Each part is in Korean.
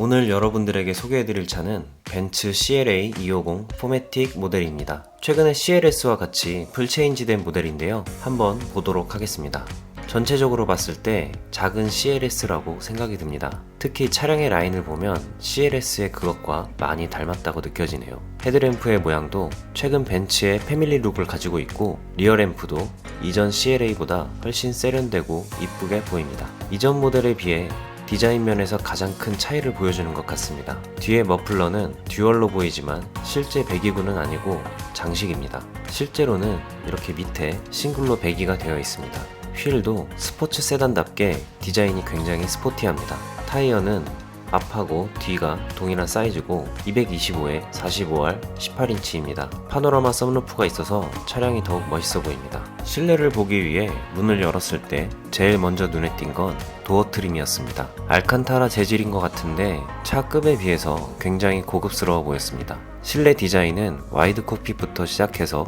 오늘 여러분들에게 소개해드릴 차는 벤츠 CLA 250 포매틱 모델입니다. 최근에 CLS와 같이 풀체인지된 모델인데요. 한번 보도록 하겠습니다. 전체적으로 봤을 때 작은 CLS라고 생각이 듭니다. 특히 차량의 라인을 보면 CLS의 그것과 많이 닮았다고 느껴지네요. 헤드램프의 모양도 최근 벤츠의 패밀리 룩을 가지고 있고 리어램프도 이전 CLA보다 훨씬 세련되고 이쁘게 보입니다. 이전 모델에 비해 디자인 면에서 가장 큰 차이를 보여주는 것 같습니다. 뒤에 머플러는 듀얼로 보이지만 실제 배기구는 아니고 장식입니다. 실제로는 이렇게 밑에 싱글로 배기가 되어 있습니다. 휠도 스포츠 세단답게 디자인이 굉장히 스포티합니다. 타이어는 앞하고 뒤가 동일한 사이즈고 225에 45R 18인치입니다. 파노라마 썬루프가 있어서 차량이 더욱 멋있어 보입니다. 실내를 보기 위해 문을 열었을 때 제일 먼저 눈에 띈 건 도어 트림이었습니다. 알칸타라 재질인 것 같은데 차급에 비해서 굉장히 고급스러워 보였습니다. 실내 디자인은 와이드 코피부터 시작해서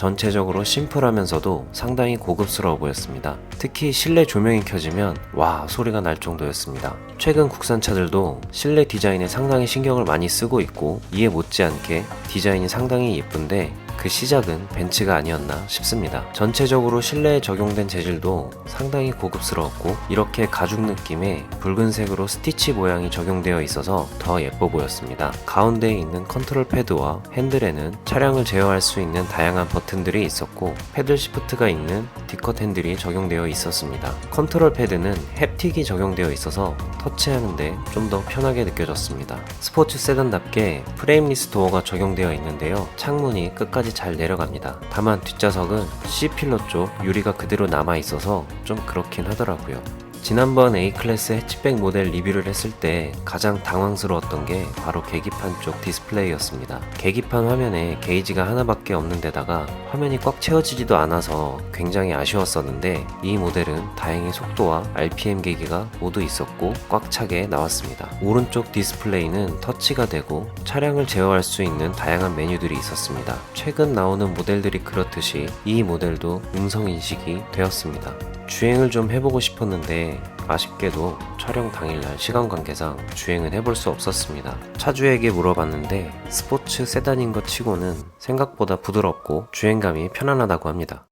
전체적으로 심플하면서도 상당히 고급스러워 보였습니다. 특히 실내 조명이 켜지면 와 소리가 날 정도였습니다. 최근 국산차들도 실내 디자인에 상당히 신경을 많이 쓰고 있고 이에 못지않게 디자인이 상당히 예쁜데 그 시작은 벤츠가 아니었나 싶습니다. 전체적으로 실내에 적용된 재질도 상당히 고급스러웠고 이렇게 가죽 느낌의 붉은색으로 스티치 모양이 적용되어 있어서 더 예뻐 보였습니다. 가운데에 있는 컨트롤 패드와 핸들에는 차량을 제어할 수 있는 다양한 버튼들이 있었고 패들 시프트가 있는 디컷 핸들이 적용되어 있었습니다. 컨트롤 패드는 햅틱이 적용되어 있어서 터치하는데 좀 더 편하게 느껴졌습니다. 스포츠 세단답게 프레임리스 도어가 적용되어 있는데요. 창문이 끝까지 잘 내려갑니다. 다만 뒷좌석은 C필러 쪽 유리가 그대로 남아 있어서 좀 그렇긴 하더라고요. 지난번 A클래스 해치백 모델 리뷰를 했을 때 가장 당황스러웠던 게 바로 계기판 쪽 디스플레이였습니다. 계기판 화면에 게이지가 하나밖에 없는 데다가 화면이 꽉 채워지지도 않아서 굉장히 아쉬웠었는데 이 모델은 다행히 속도와 RPM 계기가 모두 있었고 꽉 차게 나왔습니다. 오른쪽 디스플레이는 터치가 되고 차량을 제어할 수 있는 다양한 메뉴들이 있었습니다. 최근 나오는 모델들이 그렇듯이 이 모델도 음성 인식이 되었습니다. 주행을 좀 해보고 싶었는데 아쉽게도 촬영 당일날 시간 관계상 주행은 해볼 수 없었습니다. 차주에게 물어봤는데 스포츠 세단인 것 치고는 생각보다 부드럽고 주행감이 편안하다고 합니다.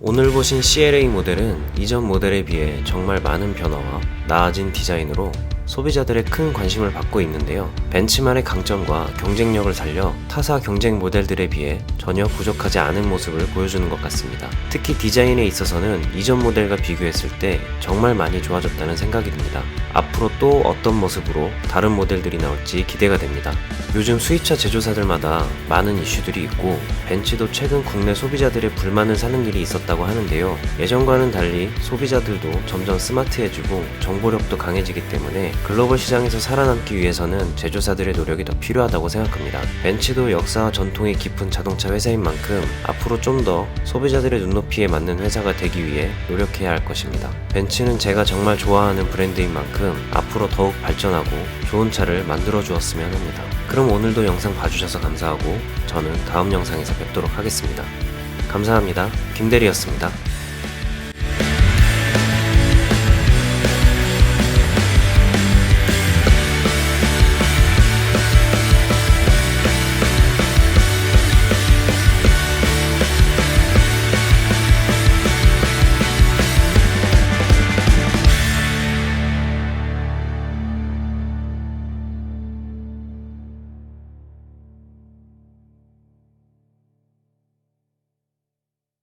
오늘 보신 CLA 모델은 이전 모델에 비해 정말 많은 변화와 나아진 디자인으로 소비자들의 큰 관심을 받고 있는데요. 벤츠만의 강점과 경쟁력을 살려 타사 경쟁 모델들에 비해 전혀 부족하지 않은 모습을 보여주는 것 같습니다. 특히 디자인에 있어서는 이전 모델과 비교했을 때 정말 많이 좋아졌다는 생각이 듭니다. 앞으로 또 어떤 모습으로 다른 모델들이 나올지 기대가 됩니다. 요즘 수입차 제조사들마다 많은 이슈들이 있고 벤츠도 최근 국내 소비자들의 불만을 사는 일이 있었다고 하는데요. 예전과는 달리 소비자들도 점점 스마트해지고 정보력도 강해지기 때문에 글로벌 시장에서 살아남기 위해서는 제조사들의 노력이 더 필요하다고 생각합니다. 벤츠도 역사와 전통이 깊은 자동차 회사인 만큼 앞으로 좀 더 소비자들의 눈높이에 맞는 회사가 되기 위해 노력해야 할 것입니다. 벤츠는 제가 정말 좋아하는 브랜드인 만큼 앞으로 더욱 발전하고 좋은 차를 만들어 주었으면 합니다. 그럼 오늘도 영상 봐주셔서 감사하고 저는 다음 영상에서 뵙도록 하겠습니다. 감사합니다. 김대리였습니다.